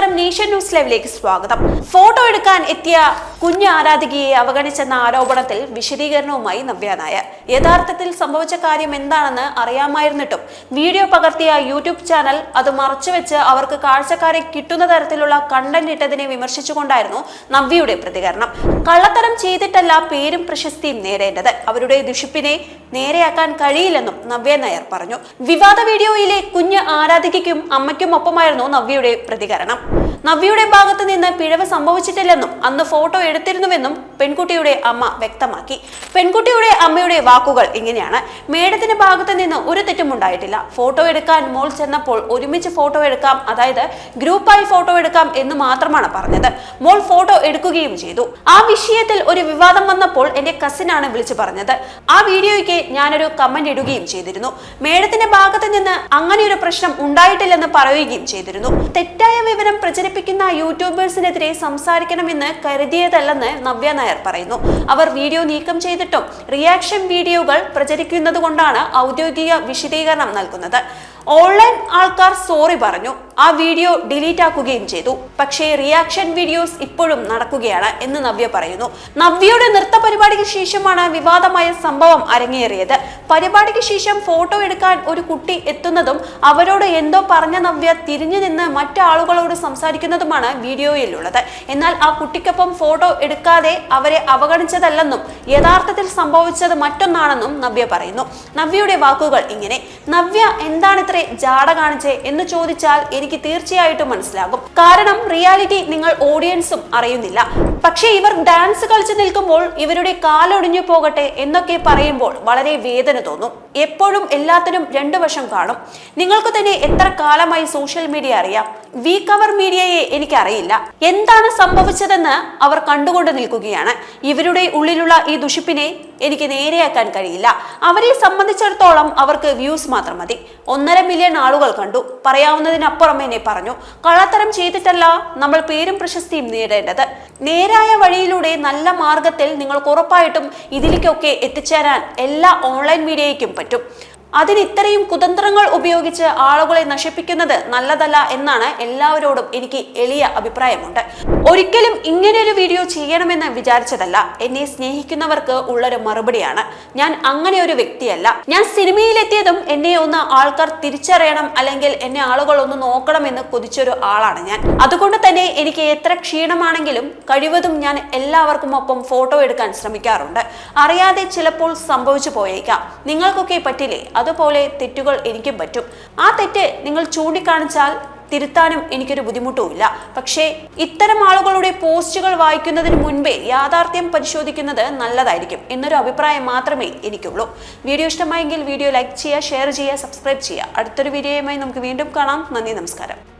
നമസ്കാരം. Nation news ലൈവിലേക്ക് സ്വാഗതം. ഫോട്ടോ എടുക്കാൻ എത്തിയ കുഞ്ഞ് ആരാധികയെ അവഗണിച്ചെന്ന ആരോപണത്തിൽ വിശദീകരണവുമായി നവ്യ നായർ. യഥാർത്ഥത്തിൽ സംഭവിച്ച കാര്യം എന്താണെന്ന് അറിയാമായിരുന്നിട്ടും വീഡിയോ പകർത്തിയ യൂട്യൂബ് ചാനൽ അത് മറച്ചുവെച്ച് അവർക്ക് കാഴ്ചക്കാരെ കിട്ടുന്ന തരത്തിലുള്ള കണ്ടന്റ് ഇട്ടതിനെ വിമർശിച്ചുകൊണ്ടായിരുന്നു നവ്യയുടെ പ്രതികരണം. കള്ളത്തരം ചെയ്തിട്ടല്ല പേരും പ്രശസ്തിയും നേടേണ്ടത്. അവരുടെ ദുഷിപ്പിനെ നേരെയാക്കാൻ കഴിയില്ലെന്നും നവ്യ നായർ പറഞ്ഞു. വിവാദ വീഡിയോയിലെ കുഞ്ഞ് ആരാധികയ്ക്കും അമ്മയ്ക്കും ഒപ്പമായിരുന്നു നവ്യയുടെ പ്രതികരണം. നവ്യയുടെ ഭാഗത്ത് നിന്ന് പിഴവ് സംഭവിച്ചിട്ടില്ലെന്നും അന്ന് ഫോട്ടോ എടുത്തിരുന്നുവെന്നും പെൺകുട്ടിയുടെ അമ്മ വ്യക്തമാക്കി. പെൺകുട്ടിയുടെ അമ്മയുടെ വാക്കുകൾ ഇങ്ങനെയാണ്. മേഡത്തിന്റെ ഭാഗത്ത് നിന്ന് ഒരു തെറ്റും ഉണ്ടായിട്ടില്ല. ഫോട്ടോ എടുക്കാൻ മോൾ ചെന്നപ്പോൾ ഒരുമിച്ച് ഫോട്ടോ എടുക്കാം അതായത് ഗ്രൂപ്പായി ഫോട്ടോ എടുക്കാം എന്ന് മാത്രമാണ് പറഞ്ഞത്. മോൾ ഫോട്ടോ എടുക്കുകയും ചെയ്തു. ആ വിഷയത്തിൽ ഒരു വിവാദം വന്നപ്പോൾ എന്റെ കസിനാണ് വിളിച്ചു പറഞ്ഞത്. ആ വീഡിയോയ്ക്ക് ഞാനൊരു കമന്റ് ഇടുകയും ചെയ്തിരുന്നു. മേഡത്തിന്റെ ഭാഗത്ത് നിന്ന് അങ്ങനെ ഒരു പ്രശ്നം ഉണ്ടായിട്ടില്ലെന്ന് പറയുകയും ചെയ്തിരുന്നു. തെറ്റായ വിവരം പ്രചരിപ്പിക്കുന്ന യൂട്യൂബേഴ്സിനെതിരെ സംസാരിക്കണമെന്ന് കരുതിയതല്ലെന്ന് നവ്യ നായർ പറയുന്നു. അവർ വീഡിയോ നീക്കം ചെയ്തിട്ടും റിയാക്ഷൻ വീഡിയോകൾ പ്രചരിക്കുന്നതുകൊണ്ടാണ് ഔദ്യോഗിക വിശദീകരണം നൽകുന്നത്. ഓൺലൈൻ ആൾക്കാർ സോറി പറഞ്ഞു. ആ വീഡിയോ ഡിലീറ്റ് ആക്കുകയും ചെയ്തു. പക്ഷേ റിയാക്ഷൻ വീഡിയോസ് ഇപ്പോഴും നടക്കുകയാണ് എന്ന് നവ്യ പറയുന്നു. നവ്യയുടെ നൃത്ത പരിപാടിക്ക് ശേഷമാണ് വിവാദമായ സംഭവം അരങ്ങേറിയത്. പരിപാടിക്ക് ശേഷം ഫോട്ടോ എടുക്കാൻ ഒരു കുട്ടി എത്തുന്നതും അവരോട് എന്തോ പറഞ്ഞ നവ്യ തിരിഞ്ഞു നിന്ന് മറ്റാളുകളോട് സംസാരിക്കുന്നതുമാണ് വീഡിയോയിലുള്ളത്. എന്നാൽ ആ കുട്ടിക്കൊപ്പം ഫോട്ടോ എടുക്കാതെ അവരെ അവഗണിച്ചതല്ലെന്നും യഥാർത്ഥത്തിൽ സംഭവിച്ചത് മറ്റൊന്നാണെന്നും നവ്യ പറയുന്നു. നവ്യയുടെ വാക്കുകൾ ഇങ്ങനെ. നവ്യ എന്താണ് ഇത്രേ ജാട കാണിച്ചേ? എന്ന് ചോദിച്ചാൽ എനിക്ക് തീർച്ചയായിട്ടും മനസ്സിലാകും. കാരണം റിയാലിറ്റി നിങ്ങൾ ഓഡിയൻസും അറിയുന്നില്ല. പക്ഷേ ഇവർ ഡാൻസ് കളിച്ചു നിൽക്കുമ്പോൾ ഇവരുടെ കാലൊടിഞ്ഞു പോകട്ടെ എന്നൊക്കെ പറയുമ്പോൾ വളരെ വേദന തോന്നും. എപ്പോഴും എല്ലാത്തിനും രണ്ടു വശം കാണും. നിങ്ങൾക്ക് തന്നെ എത്ര കാലമായി സോഷ്യൽ മീഡിയ അറിയാം? വി കവർ മീഡിയയെ എനിക്കറിയില്ല. എന്താണ് സംഭവിച്ചതെന്ന് അവർ കണ്ടുകൊണ്ട് നിൽക്കുകയാണ്. ഇവരുടെ ഉള്ളിലുള്ള ഈ ദുഷിപ്പിനെ എനിക്ക് നേരെയാക്കാൻ കഴിയില്ല. അവരെ സംബന്ധിച്ചിടത്തോളം അവർക്ക് വ്യൂസ് മാത്രം മതി. ഒന്നര മില്യൺ ആളുകൾ കണ്ടു. പറയാവുന്നതിനപ്പുറം എന്നെ പറഞ്ഞു കള്ളത്തരം ചെയ്തിട്ടല്ല നമ്മൾ പേരും പ്രശസ്തിയും നേടേണ്ടത്. നേരായ വഴിയിലൂടെ നല്ല മാർഗത്തിൽ നിങ്ങൾക്ക് ഉറപ്പായിട്ടും ഇതിലേക്കൊക്കെ എത്തിച്ചേരാൻ എല്ലാ ഓൺലൈൻ മീഡിയയ്ക്കും പറ്റും. അതിന് ഇത്രയും കുതന്ത്രങ്ങൾ ഉപയോഗിച്ച് ആളുകളെ നശിപ്പിക്കുന്നത് നല്ലതല്ല എന്നാണ് എല്ലാവരോടും എനിക്ക് എളിയ അഭിപ്രായമുണ്ട്. ഒരിക്കലും ഇങ്ങനെ ഒരു വീഡിയോ ചെയ്യണമെന്ന് വിചാരിച്ചതല്ല. എന്നെ സ്നേഹിക്കുന്നവർക്ക് ഉള്ളൊരു മറുപടിയാണ്. ഞാൻ അങ്ങനെ ഒരു വ്യക്തിയല്ല. ഞാൻ സിനിമയിലെത്തിയതും എന്നെ ഒന്ന് ആൾക്കാർ തിരിച്ചറിയണം അല്ലെങ്കിൽ എന്നെ ആളുകൾ ഒന്ന് നോക്കണമെന്ന് കൊതിച്ചൊരു ആളാണ് ഞാൻ. അതുകൊണ്ട് തന്നെ എനിക്ക് എത്ര ക്ഷീണമാണെങ്കിലും കഴിവതും ഞാൻ എല്ലാവർക്കും ഒപ്പം ഫോട്ടോ എടുക്കാൻ ശ്രമിക്കാറുണ്ട്. അറിയാതെ ചിലപ്പോൾ സംഭവിച്ചു പോയേക്കാം. നിങ്ങൾക്കൊക്കെ പറ്റില്ലേ? അതുപോലെ തെറ്റുകൾ എനിക്കും പറ്റും. ആ തെറ്റ് നിങ്ങൾ ചൂണ്ടിക്കാണിച്ചാൽ തിരുത്താനും എനിക്കൊരു ബുദ്ധിമുട്ടുമില്ല. പക്ഷേ ഇത്തരം ആളുകളുടെ പോസ്റ്റുകൾ വായിക്കുന്നതിന് മുൻപേ യാഥാർത്ഥ്യം പരിശോധിക്കുന്നത് നല്ലതായിരിക്കും എന്നൊരു അഭിപ്രായം മാത്രമേ എനിക്കുള്ളൂ. വീഡിയോ ഇഷ്ടമായെങ്കിൽ വീഡിയോ ലൈക്ക് ചെയ്യുക ഷെയർ ചെയ്യുക സബ്സ്ക്രൈബ് ചെയ്യുക. അടുത്തൊരു വീഡിയോയുമായി നമുക്ക് വീണ്ടും കാണാം. നന്ദി നമസ്കാരം.